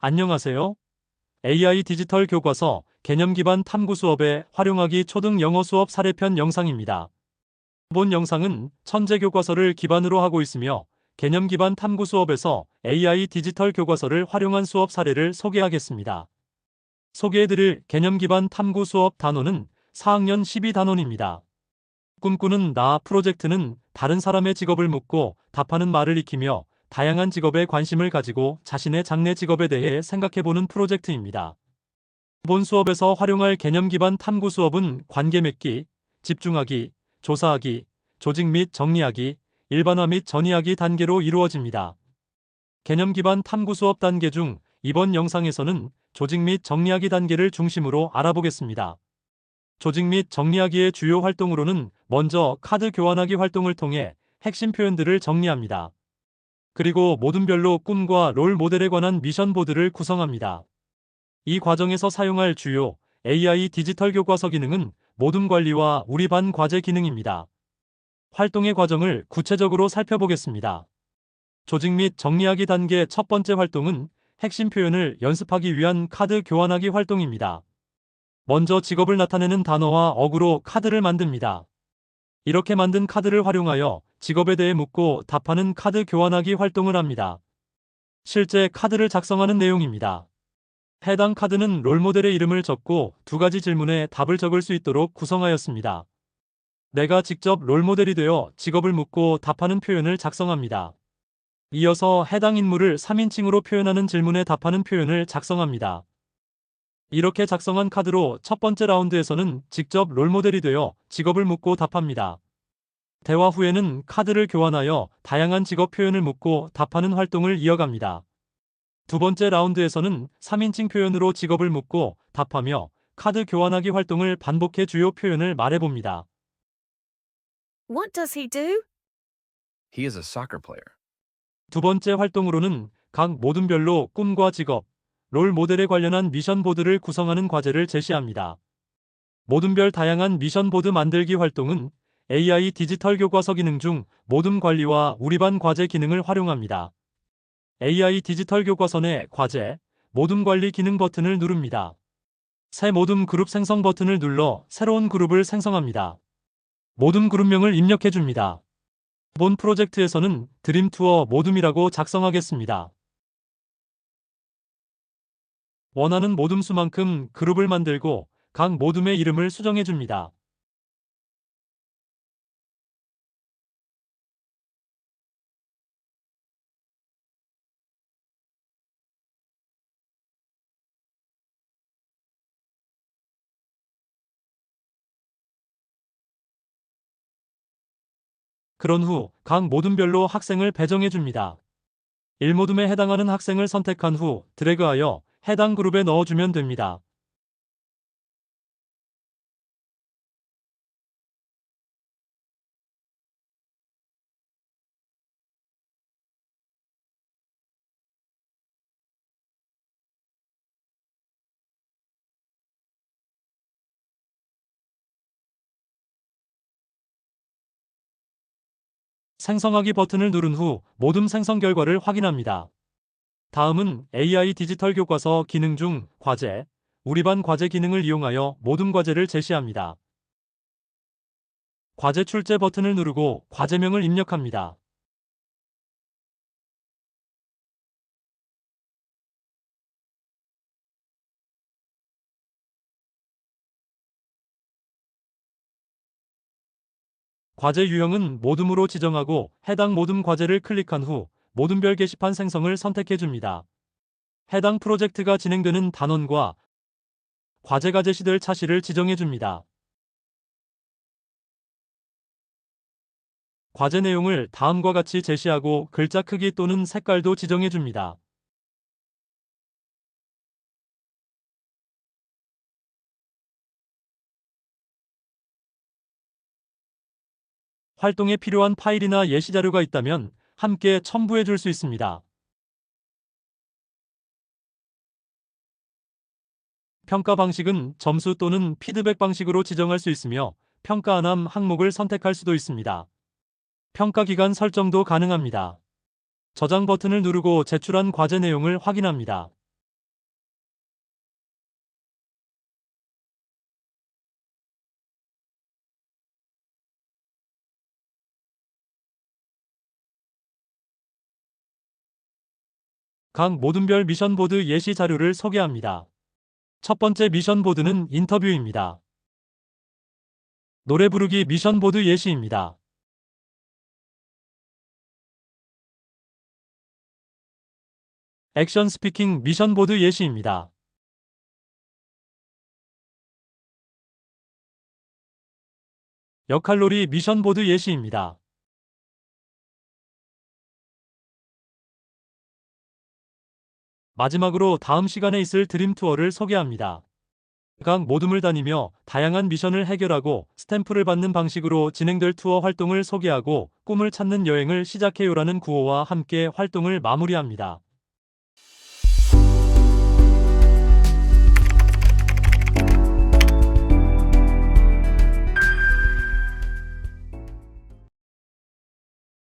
안녕하세요. AI 디지털 교과서 개념 기반 탐구 수업의 활용하기 초등 영어 수업 사례편 영상입니다. 본 영상은 천재 교과서를 기반으로 하고 있으며 개념 기반 탐구 수업에서 AI 디지털 교과서를 활용한 수업 사례를 소개하겠습니다. 소개해드릴 개념 기반 탐구 수업 단원은 4학년 12단원입니다. 꿈꾸는 나 프로젝트는 다른 사람의 직업을 묻고 답하는 말을 익히며 다양한 직업에 관심을 가지고 자신의 장래 직업에 대해 생각해보는 프로젝트입니다. 본 수업에서 활용할 개념 기반 탐구 수업은 관계 맺기, 집중하기, 조사하기, 조직 및 정리하기, 일반화 및 전이하기 단계로 이루어집니다. 개념 기반 탐구 수업 단계 중 이번 영상에서는 조직 및 정리하기 단계를 중심으로 알아보겠습니다. 조직 및 정리하기의 주요 활동으로는 먼저 카드 교환하기 활동을 통해 핵심 표현들을 정리합니다. 그리고 모둠별로 꿈과 롤 모델에 관한 미션 보드를 구성합니다. 이 과정에서 사용할 주요 AI 디지털 교과서 기능은 모둠 관리와 우리 반 과제 기능입니다. 활동의 과정을 구체적으로 살펴보겠습니다. 조직 및 정리하기 단계 첫 번째 활동은 핵심 표현을 연습하기 위한 카드 교환하기 활동입니다. 먼저 직업을 나타내는 단어와 어구로 카드를 만듭니다. 이렇게 만든 카드를 활용하여 직업에 대해 묻고 답하는 카드 교환하기 활동을 합니다. 실제 카드를 작성하는 내용입니다. 해당 카드는 롤모델의 이름을 적고 두 가지 질문에 답을 적을 수 있도록 구성하였습니다. 내가 직접 롤모델이 되어 직업을 묻고 답하는 표현을 작성합니다. 이어서 해당 인물을 3인칭으로 표현하는 질문에 답하는 표현을 작성합니다. 이렇게 작성한 카드로 첫 번째 라운드에서는 직접 롤모델이 되어 직업을 묻고 답합니다. 대화 후에는 카드를 교환하여 다양한 직업 표현을 묻고 답하는 활동을 이어갑니다. 두 번째 라운드에서는 3인칭 표현으로 직업을 묻고 답하며 카드 교환하기 활동을 반복해 주요 표현을 말해봅니다. What does he do? He is a soccer player. 두 번째 활동으로는 각 모둠별로 꿈과 직업, 롤 모델에 관련한 미션 보드를 구성하는 과제를 제시합니다. 모둠별 다양한 미션 보드 만들기 활동은 AI 디지털 교과서 기능 중 모둠 관리와 우리 반 과제 기능을 활용합니다. AI 디지털 교과서 내 과제, 모둠 관리 기능 버튼을 누릅니다. 새 모둠 그룹 생성 버튼을 눌러 새로운 그룹을 생성합니다. 모둠 그룹명을 입력해 줍니다. 본 프로젝트에서는 드림 투어 모둠이라고 작성하겠습니다. 원하는 모둠 수만큼 그룹을 만들고 각 모둠의 이름을 수정해 줍니다. 그런 후 각 모둠별로 학생을 배정해 줍니다. 1모둠에 해당하는 학생을 선택한 후 드래그하여 해당 그룹에 넣어주면 됩니다. 생성하기 버튼을 누른 후 모둠 생성 결과를 확인합니다. 다음은 AI 디지털 교과서 기능 중 과제, 우리 반 과제 기능을 이용하여 모둠 과제를 제시합니다. 과제 출제 버튼을 누르고 과제명을 입력합니다. 과제 유형은 모둠으로 지정하고 해당 모둠 과제를 클릭한 후 모둠별 게시판 생성을 선택해 줍니다. 해당 프로젝트가 진행되는 단원과 과제가 제시될 차시를 지정해 줍니다. 과제 내용을 다음과 같이 제시하고 글자 크기 또는 색깔도 지정해 줍니다. 활동에 필요한 파일이나 예시 자료가 있다면 함께 첨부해 줄 수 있습니다. 평가 방식은 점수 또는 피드백 방식으로 지정할 수 있으며 평가 안함 항목을 선택할 수도 있습니다. 평가 기간 설정도 가능합니다. 저장 버튼을 누르고 제출한 과제 내용을 확인합니다. 각 모둠별 미션보드 예시 자료를 소개합니다. 첫 번째 미션보드는 인터뷰입니다. 노래 부르기 미션보드 예시입니다. 액션 스피킹 미션보드 예시입니다. 역할놀이 미션보드 예시입니다. 마지막으로 다음 시간에 있을 드림 투어를 소개합니다. 각 모둠을 다니며 다양한 미션을 해결하고 스탬프를 받는 방식으로 진행될 투어 활동을 소개하고 꿈을 찾는 여행을 시작해요라는 구호와 함께 활동을 마무리합니다.